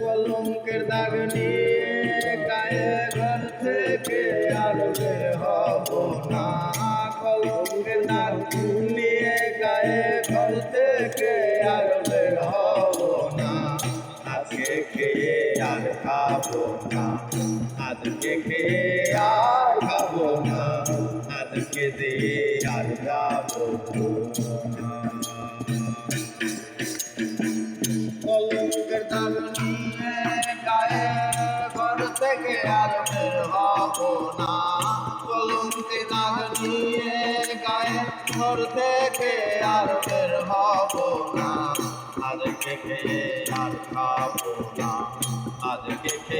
কলঙ্কের দাগ নিয়ে গায়ে ঘর থেকে আর হব না। কলঙ্কের দাগ নিয়ে গায়ে ঘর থেকে আর হব না। আজকে খেয়ে আর খাব না। আজকে খেয়ে আর খাব না। আজকে দিয়ে আর যাব কলঙ্কের দাগ নিয়ে গায়ে ঘর থেকে আর বের হব না কলঙ্কের দাগ নিয়ে গায়ে ঘর থেকে আর বের হব না আজকে খেয়ে আর খাব না আজকে খেয়ে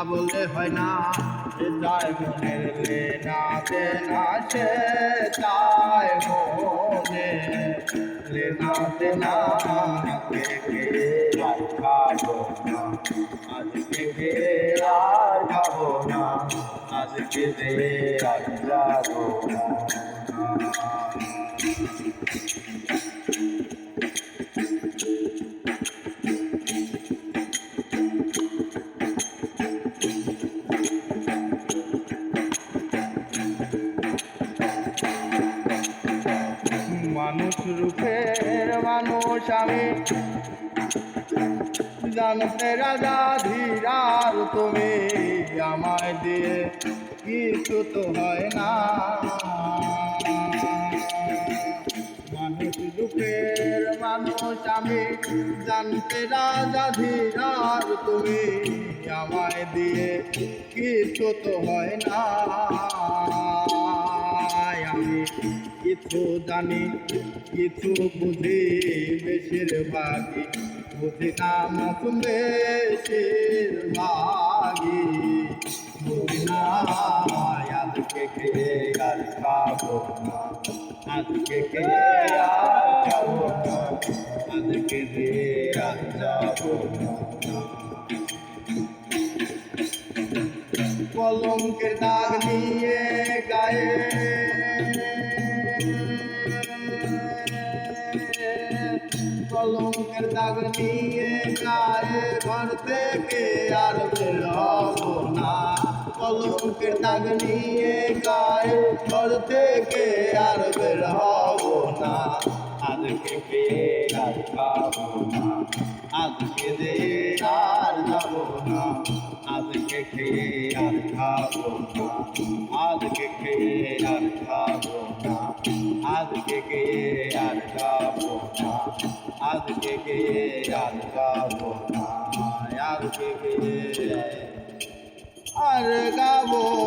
ভাবলে হয় না, যে তাই মনের লেনাতে না সে তাই মনে লেনাতে না কে কে আর খাব না, আজকে আর খাব না, আজকে আর যাব না। আমি জানতে রাজা ধীরার তুমি আমায় দিয়ে, কিছু তো হয় না। রূপের মানুষ, আমি জানতে রাজা ধীরার তুমি আমায় দিয়ে, কিছু তো হয় না। আমি কিছু জানি কিছু বুঝি বেশিরভাগই বুঝি না মতম বেশিরভাগই বুঝি না আজকে কে আর খাব না। আজকে কে আর খাব না। আজকে আর যাব না। কলঙ্কের দাগ নিয়ে গায়ে কলঙ্কের দাগ নিয়ে গায়ে ঘর থেকে আর বের হব না কলঙ্কের দাগ নিয়ে গায়ে ঘর থেকে আর বের হব না আজকে আর খাব না। আজকে দে আর যাব না। আজকে খেয়ে আর খাব না। আজকে খেয়ে আর খাব না। আজকে খেয়ে আর খাব না। আজকে খেয়ে আর খাব না। আজকে খেয়ে আর গাবো